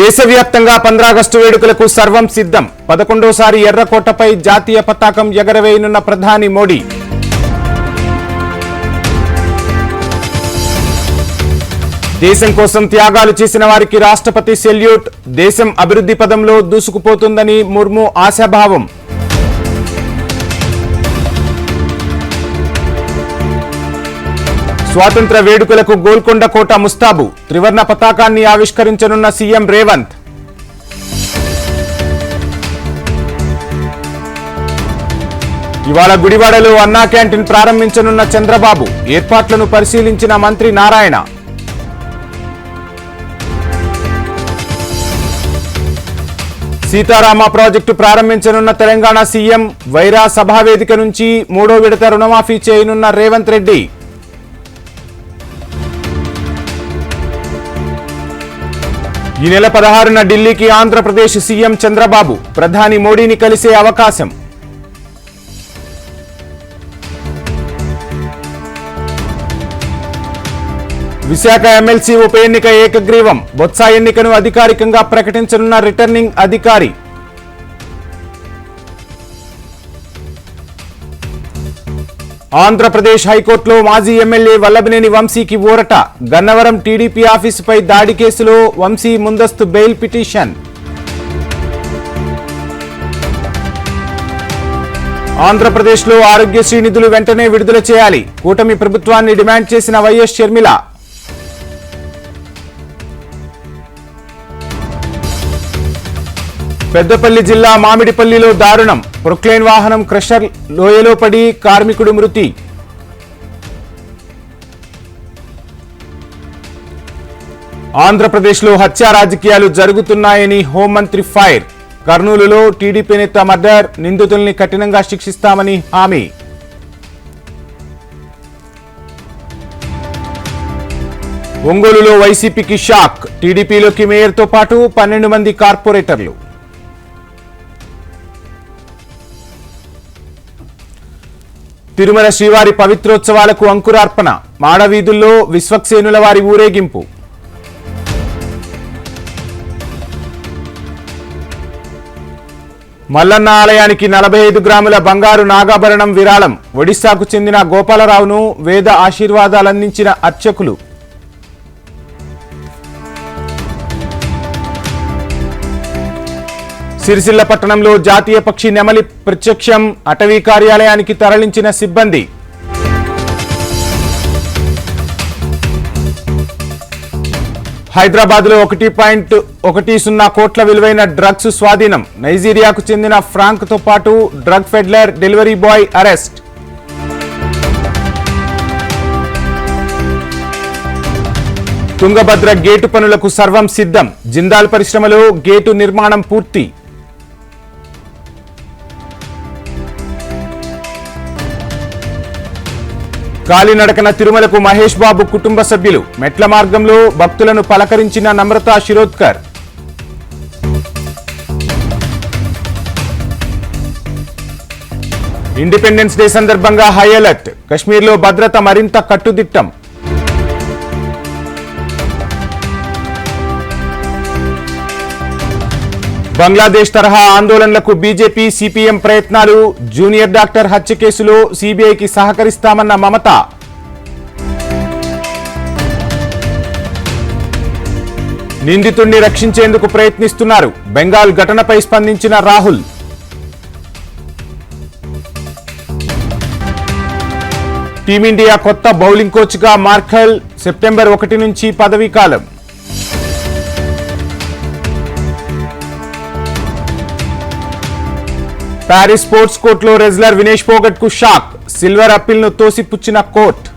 దేశవ్యాప్తంగా పంద్రాగస్టు వేడుకలకు సర్వం సిద్ధం. పదకొండోసారి ఎర్రకోటపై జాతీయ పతాకం ఎగరవేయనున్న ప్రధాని మోడీ. దేశం కోసం త్యాగాలు చేసిన వారికి రాష్ట్రపతి సెల్యూట్. దేశం అభివృద్ధి పదంలో దూసుకుపోతుందని ముర్ము ఆశాభావం. స్వాతంత్ర వేడుకలకు గోల్కొండ కోట ముస్తాబు. త్రివర్ణ పతాకాన్ని ఆవిష్కరించనున్న సీఎం రేవంత్. ఇవాళ గుడివాడలో అన్నా క్యాంటీన్ ప్రారంభించనున్న చంద్రబాబు. ఏర్పాట్లను పరిశీలించిన మంత్రి నారాయణ. సీతారామ ప్రాజెక్టు ప్రారంభించనున్న తెలంగాణ సీఎం వైరా సభావేదిక నుంచి మూడో విడత రుణమాఫీ చేయనున్న రేవంత్ రెడ్డి. ఈ నెల పదహారున ఢిల్లీకి ఆంధ్రప్రదేశ్ సీఎం చంద్రబాబు ప్రధాని మోడీని కలిసే అవకాశం. విశాఖ ఎమ్మెల్సీ ఉప ఎన్నిక ఏకగ్రీవం. బొత్స ఎన్నికను అధికారికంగా ప్రకటించనున్న రిటర్నింగ్ అధికారి ఆంధ్రప్రదేశ్ హైకోర్టులో మాజీ ఎమ్మెల్యే వల్లభనేని వంశీకి ఊరట. గన్నవరం టీడీపీ ఆఫీసుపై దాడి కేసులో వంశీ ముందస్తు బెయిల్ పిటిషన్. ఆంధ్రప్రదేశ్లో ఆరోగ్యశ్రీ నిధులు వెంటనే విడుదల చేయాలి. కూటమి ప్రభుత్వాన్ని డిమాండ్ చేసిన వైఎస్ షర్మిల. పెద్దపల్లి జిల్లా మామిడిపల్లిలో దారుణం. ప్రొక్లైన్ వాహనం క్రషర్ లోయలో పడి కార్మికుడు మృతి. ఆంధ్రప్రదేశ్లో హత్యా రాజకీయాలు జరుగుతున్నాయని హోంమంత్రి ఫైర్. కర్నూలులో టీడీపీ నేత మర్డర్ నిందితుల్ని కఠినంగా శిక్షిస్తామని హామీ. ఒంగోలులో వైసీపీకి షాక్. టీడీపీలోకి మేయర్తో పాటు పన్నెండు మంది కార్పొరేటర్లు. తిరుమల శ్రీవారి పవిత్రోత్సవాలకు అంకురార్పణ. మాడవీధుల్లో విశ్వక్సేనుల వారి ఊరేగింపు. మల్లన్న ఆలయానికి నలభై ఐదు గ్రాముల బంగారు నాగాభరణం విరాళం. ఒడిశాకు చెందిన గోపాలరావును వేద ఆశీర్వాదాలందించిన అర్చకులు. సిరిసిల్ల పట్టణంలో జాతీయ పక్షి నెమలి ప్రత్యక్షం అటవీ కార్యాలయానికి తరలించిన సిబ్బంది. హైదరాబాద్లో ఒకటి పాయింట్ ఒకటి సున్నా కోట్ల విలువైన డ్రగ్స్ స్వాధీనం. నైజీరియాకు చెందిన ఫ్రాంక్తో పాటు drug peddler delivery boy arrest. Tungabhadra gate పనులకు సర్వం సిద్ధం. జిందాల్ పరిశ్రమలో గేటు నిర్మాణం పూర్తి. కాలినడకన తిరుమలకు మహేష్ బాబు కుటుంబ సభ్యులు. మెట్ల మార్గంలో భక్తులను పలకరించిన నమ్రతా శిరోద్కర్. ఇండిపెండెన్స్ డే సందర్భంగా హై అలర్ట్. కశ్మీర్లో భద్రత మరింత కట్టుదిట్టం. బంగ్లాదేశ్ తరహా ఆందోళనలకు బీజేపీ సిపిఎం ప్రయత్నాలు. జూనియర్ డాక్టర్ హత్య కేసులో సిబిఐకి సహకరిస్తామన్న మమత. నిందితుణ్ణి రక్షించేందుకు ప్రయత్నిస్తున్నారు. బెంగాల్ ఘటనపై స్పందించిన రాహుల్. టీమిండియా కొత్త బౌలింగ్ కోచ్గా మార్కెల్ సెప్టెంబర్ ఒకటి నుంచి పదవీ ప్యారిస్ స్పోర్ట్స్ కోర్టులో రెజ్లర్ వినేష్ పోగట్కు షాక్. సిల్వర్ అప్పీల్ను తోసిపుచ్చిన కోర్టు.